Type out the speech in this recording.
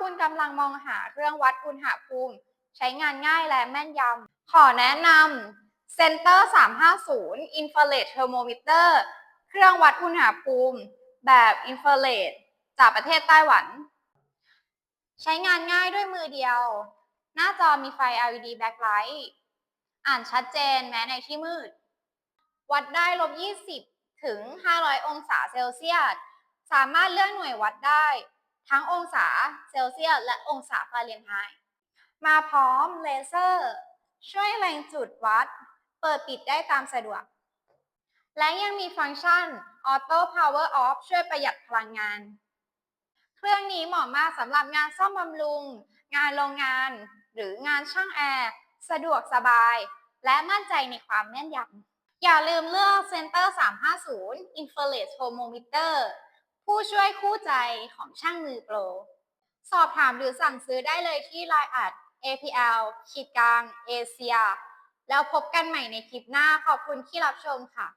คุณกำลังมองหาเครื่องวัดอุณหภูมิ ใช้งานง่ายและแม่นยำ ขอแนะนำ Center 350 Infrared Thermometer เครื่องวัดอุณหภูมิ แบบ Infrared จากประเทศไต้หวัน ใช้งานง่ายด้วยมือเดียว หน้าจอมีไฟ LED backlight อ่านชัดเจนแม้ในที่มืด วัดได้ลบ 20 ถึง 500 องศาเซลเซียส สามารถเลื่อกหน่วยวัดได้ ทั้งองศาเซลเซียสและองศาฟาเรนไฮต์มาพร้อมเลเซอร์ ช่วยเล็งจุดวัด เปิดปิดได้ตามสะดวก และยังมีฟังก์ชัน Auto Power Off ช่วยประหยัดพลังงาน เครื่องนี้เหมาะมากสำหรับงานซ่อมบำรุง งานโรงงาน หรืองานช่างแอร์สะดวกสบาย และมั่นใจในความแม่นยำอย่าลืมเลือก Center 350 Infrared Thermometer ผู้ช่วยคู่ใจของช่างมือโปร สอบถามหรือสั่งซื้อได้เลยที่ Line อัด APL ขีดกลางเอเชียแล้วพบกันใหม่ในคลิปหน้าขอบคุณที่รับชมค่ะ